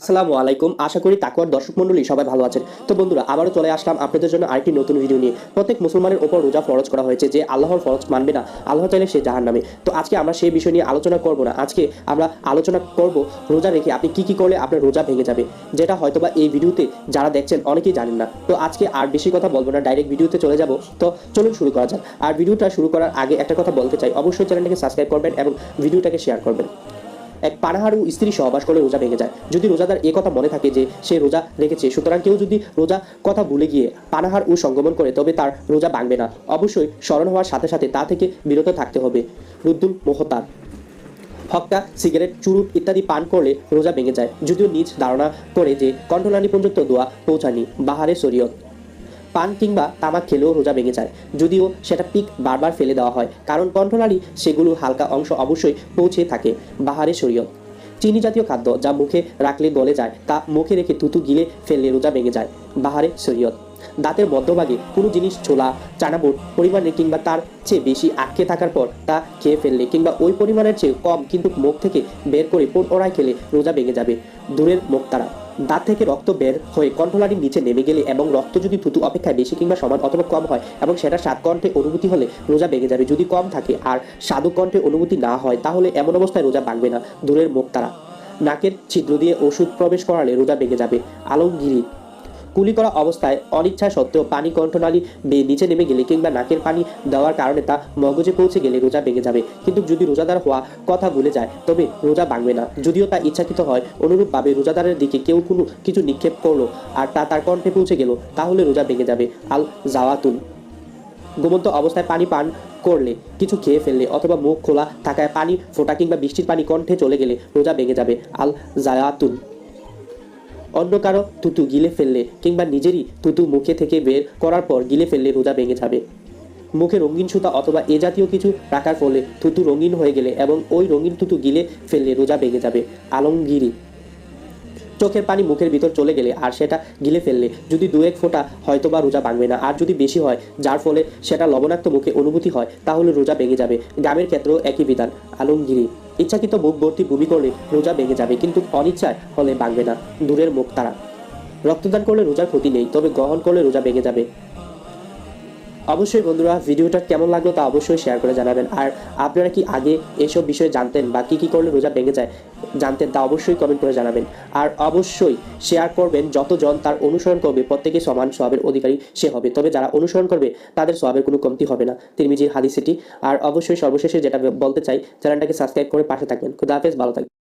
আসসালামু আলাইকুম। আশা করি তাকুয়ার দর্শক মন্ডলী সবাই ভালো আছেন। তো বন্ধুরা, আবারও চলে আসলাম আপনাদের জন্য আরেকটি নতুন ভিডিও নিয়ে। প্রত্যেক মুসলমানের ওপর রোজা ফরজ করা হয়েছে, যে আল্লাহর ফরজ মানবে না, আল্লাহ চাইলে সে জাহান নামে তো আজকে আমরা সেই বিষয় নিয়ে আলোচনা করব না। আজকে আমরা আলোচনা করব রোজা রেখে আপনি কি কি করলে আপনার রোজা ভেঙে যাবে, যেটা হয়তোবা এই ভিডিওতে যারা দেখছেন অনেকেই জানেন না। তো আজকে আর বেশি কথা বলব না ডাইরেক্ট ভিডিওতে চলে যাব। তো চলুন শুরু করা যাক। আর ভিডিওটা শুরু করার আগে একটা কথা বলতে চাই। অবশ্যই চ্যানেলটাকে সাবস্ক্রাইব করবেন এবং ভিডিওটাকে শেয়ার করবেন। এক পানাহার স্ত্রী সহবাস করলে রোজা ভেঙে যায়। যদি রোজাদার এ কথা মনে থাকে যে সে রোজা রেখেছে, সুতরাং কেউ যদি রোজা কথা ভুলে গিয়ে পানাহার ও সংগমন করে, তবে তার রোজা ভাঙবে না। অবশ্যই স্মরণ হওয়ার সাথে সাথে তা থেকে বিরত থাকতে হবে। রুদ্দুল মোহতার। হক্কা, সিগারেট, চুরুট ইত্যাদি পান করলে রোজা ভেঙে যায়। যদিও নিজ ধারণা করে যে কণ্ঠনালী পর্যন্ত দোয়া পৌঁছানি বাহারে শরীয়ত। পান কিংবা তামাক খেলেও রোজা ভেঙে যায়। যদিও সেটা পিক বারবার ফেলে দেওয়া হয়, কারণ কণ্ঠনালী সেগুলো হালকা অংশ অবশ্যই পৌঁছে থাকে বাহারে শরীয়ত। চিনি জাতীয় খাদ্য যা মুখে রাখলে গলে যায়, তা মুখে রেখে থুতু গিলে ফেললে রোজা ভেঙে যায়, বাহারে শরীয়ত। দাঁতের মধ্যভাগে কোনো জিনিস, ছোলা চানাবুট পরিমাণে কিংবা তার চেয়ে বেশি আটকে থাকার পর তা খেয়ে ফেললে কিংবা ওই পরিমাণের চেয়ে কম কিন্তু মুখ থেকে বের করে পুনরায় খেলে রোজা ভেঙে যাবে। দূরের মুখ তারা দাঁত থেকে রক্ত বের হয়ে কণ্ঠলারির নিচে নেমে গেলে এবং রক্ত যদি থুতু অপেক্ষায় বেশি কিংবা সমান অথবা কম হয় এবং সেটা সাত কণ্ঠে অনুভূতি হলে রোজা বেগে যাবে। যদি কম থাকে আর সাধু কণ্ঠে অনুভূতি না হয়, তাহলে এমন অবস্থায় রোজা ভাঙবে না। দূরের মুখ তারা। নাকের ছিদ্র দিয়ে ওষুধ প্রবেশ করালে রোজা বেগে যাবে। আলমগিরি কুলি করা অবস্থায় অনিচ্ছা সত্ত্বেও পানি কণ্ঠনালী বেয়ে নিচে নেমে গেলে কিংবা নাকের পানি দেওয়ার কারণে তা মগজে পৌঁছে গেলে রোজা ভেঙে যাবে। কিন্তু যদি রোজাদার হওয়া কথা ভুলে যায়, তবে রোজা ভাঙবে না। যদিও তা ইচ্ছাকৃত হয়, অনুরূপভাবে রোজাদারের দিকে কেউ কোনো কিছু নিক্ষেপ করল আর তা তার কণ্ঠে পৌঁছে গেল, তাহলে রোজা ভেঙে যাবে। আল জাওয়াতুন। ঘুমন্ত অবস্থায় পানি পান করলে, কিছু খেয়ে ফেললে অথবা মুখ খোলা থাকায় পানি ফোটা কিংবা বৃষ্টির পানি কণ্ঠে চলে গেলে রোজা ভেঙে যাবে। আল জায়াতুন অন্য কারও থুতু গিলে ফেললে কিংবা নিজেরই থুতু মুখে থেকে বের করার পর গিলে ফেললে রোজা ভেঙে যাবে। মুখে রঙিন সুতা অথবা এ জাতীয় কিছু রাখার ফলে থুতু রঙিন হয়ে গেলে এবং ওই রঙিন থুতু গিলে ফেললে রোজা ভেঙে যাবে। আলমগিরি চোখের পানি মুখের ভিতর চলে গেলে আর সেটা গিলে ফেললে যদি দু এক ফোঁটা হয়তো বা রোজা ভাঙবে না। আর যদি বেশি হয়, যার ফলে সেটা লবণাক্ত মুখে অনুভূতি হয়, তাহলে রোজা ভেঙে যাবে। গ্রামের ক্ষেত্রেও একই বিধান, আলমগিরি। ইচ্ছাকৃত মুখ ভর্তি ভূমি করলে রোজা ভেঙে যাবে, কিন্তু অনিচ্ছায় হলে ভাঙবে না। দূরের মুখ তারা। রক্তদান করলে রোজার ক্ষতি নেই, তবে গ্রহণ করলে রোজা ভেঙে যাবে। অবশ্যই বন্ধুরা ভিডিওটা কেমন লাগল তা অবশ্যই শেয়ার করে জানাবেন। আর আপনারা কি আগে এসব বিষয়ে জানতেন বা কী কী করলে রোজা ভেঙে যায় জানতেন তা অবশ্যই কমেন্ট করে জানাবেন। আর অবশ্যই শেয়ার করবেন যতজন তার অনুসরণ করবে, প্রত্যেকে সমান সবের অধিকারী সে হবে। তবে যারা অনুসরণ করবে, তাদের সবের কোনো কমতি হবে না। তিরমিজির হাদিস এটি আর অবশ্যই সর্বশেষে যেটা বলতে চাই, চ্যানেলটাকে সাবস্ক্রাইব করে পাশে থাকবেন। খুদা হাফেজ, ভালো থাকবেন।